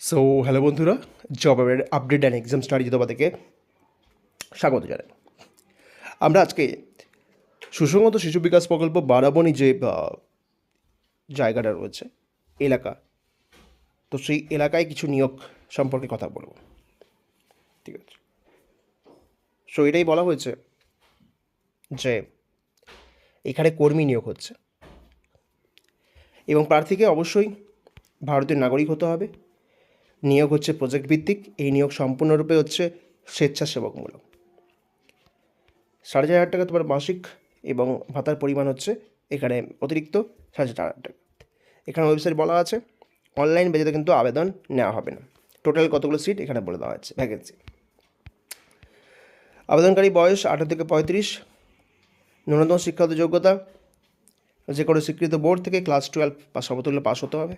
So hello বন্ধুরা জবের update and exam study তোমাদেরকে স্বাগত জানাই। আমরা আজকে সুসংগত শিশু বিকাশ প্রকল্প বারাবণী যে জায়গাটা রয়েছে, এলাকা, তো সেই এলাকায় কিছু নিয়োগ সম্পর্কে কথা বলব। ঠিক আছে? সো এটাই বলা হয়েছে যে, এখানে কর্মী নিয়োগ হচ্ছে এবং প্রার্থীকে অবশ্যই ভারতের নাগরিক হতে হবে। নিয়োগ হচ্ছে প্রজেক্ট ভিত্তিক, এই নিয়োগ সম্পূর্ণরূপে হচ্ছে স্বেচ্ছাসেবকমূলক। সাড়ে চার হাজার টাকা তোমার মাসিক এবং ভাতার পরিমাণ হচ্ছে এখানে অতিরিক্ত সাড়ে চার হাজার টাকা। এখানে ওয়েবসাইট বলা আছে অনলাইন বেজেতে কিন্তু আবেদন নেওয়া হবে না। টোটাল কতগুলো সিট এখানে বলে দেওয়া হয়েছে ভ্যাকেন্সি আবেদনকারী বয়স আঠারো থেকে পঁয়ত্রিশ, ন্যূনতম শিক্ষাগত যোগ্যতা, যে কোনো স্বীকৃত বোর্ড থেকে ক্লাস টুয়েলভ বা সমতুল্য পাস হতে হবে।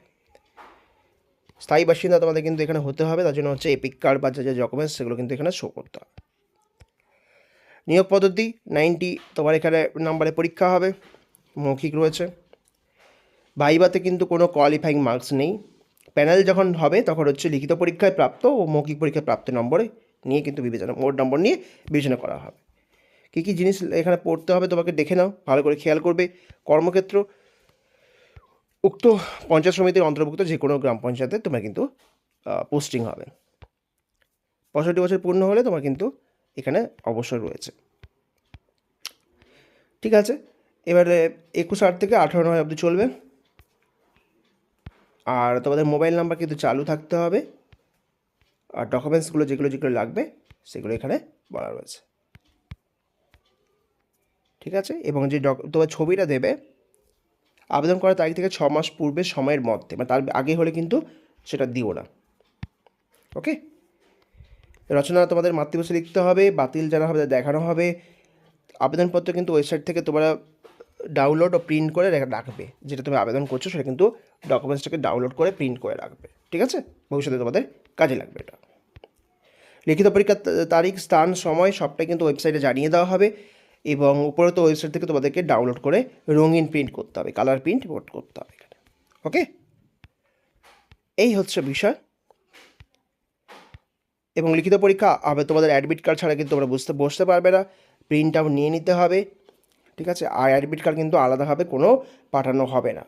স্থায়ী বাসিন্দা তোমাদের কিন্তু এখানে হতে হবে, তার জন্য হচ্ছে এপিক কার্ড বা যে যে ডকুমেন্টস সেগুলো কিন্তু এখানে শো করতে হবে। নিয়োগ পদ্ধতি নাইনটি তোমার এখানে নাম্বারে পরীক্ষা হবে, মৌখিক রয়েছে। ভাইবাতে কিন্তু কোনো কোয়ালিফাইং মার্কস নেই। প্যানেল যখন হবে, তখন হচ্ছে লিখিত পরীক্ষায় প্রাপ্ত ও মৌখিক পরীক্ষায় প্রাপ্ত নম্বরে নিয়ে কিন্তু বিবেচনা, মোট নম্বর নিয়ে বিবেচনা করা হবে। কী কী জিনিস এখানে পড়তে হবে, তোমাকে দেখে নাও, ভালো করে খেয়াল করবে। কর্মক্ষেত্র উক্ত পঞ্চায়েত সমিতির অন্তর্ভুক্ত যে কোনো গ্রাম পঞ্চায়েতে তোমার কিন্তু পোস্টিং হবে। পঁয়ষট্টি বছর পূর্ণ হলে তোমার কিন্তু এখানে অবসর রয়েছে। ঠিক আছে? এবারে একুশ আট থেকে আঠারো নয় অবধি চলবে। আর তোমাদের মোবাইল নাম্বার কিন্তু চালু থাকতে হবে। আর ডকুমেন্টসগুলো যেগুলো যেগুলো লাগবে, সেগুলো এখানে বলা রয়েছে। ঠিক আছে? এবং যে ডক তোমার ছবিটা দেবে আবেদন করার তারিখ থেকে ছ মাস পূর্বে সময়ের মধ্যে মানে তার আগে হলে কিন্তু সেটা দিও না। ওকে রচনা তোমাদের মাতৃভাষা লিখতে হবে, বাতিল যারা হবে, দেখানো হবে। আবেদনপত্র কিন্তু ওয়েবসাইট থেকে তোমরা ডাউনলোড ও প্রিন্ট করে রাখবে। যেটা তুমি আবেদন করছ সেটা কিন্তু ডকুমেন্টসটাকে ডাউনলোড করে প্রিন্ট করে রাখবে। ঠিক আছে? ভবিষ্যতে তোমাদের কাজে লাগবে এটা। লিখিত পরীক্ষার তারিখ, স্থান, সময় সবটাই কিন্তু ওয়েবসাইটে জানিয়ে দেওয়া হবে। এবং উপরে তো ওয়েবসাইট থেকে তোমাদেরকে ডাউনলোড করে রঙিন প্রিন্ট করতে হবে কালার প্রিন্ট করতে হবে এখানে ওকে এই হচ্ছে বিষয়। এবং লিখিত পরীক্ষা হবে তোমাদের অ্যাডমিট কার্ড ছাড়া কিন্তু তোমরা বুঝতে, বসতে পারবে না। প্রিন্ট আউট নিয়ে নিতে হবে, ঠিক আছে? আর অ্যাডমিট কার্ড কিন্তু আলাদাভাবে কোনো পাঠানো হবে না।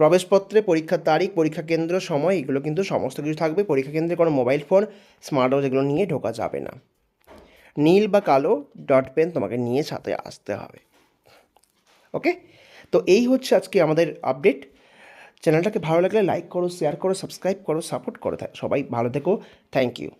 প্রবেশপত্রে পরীক্ষার তারিখ, পরীক্ষা কেন্দ্র, সময়, এগুলো কিন্তু সমস্ত কিছু থাকবে। পরীক্ষা কেন্দ্রে কোনো মোবাইল ফোন স্মার্ট ওয়াচ এগুলো নিয়ে ঢোকা যাবে না। নীল বা কালো ডট পেন তোমাকে নিয়ে সাথে আসতে হবে। ওকে? তো এই হচ্ছে আজকে আমাদের আপডেট চ্যানেলটাকে ভালো লাগলে লাইক করো শেয়ার করো সাবস্ক্রাইব করো সাপোর্ট করো সবাই ভালো থেকো। Thank you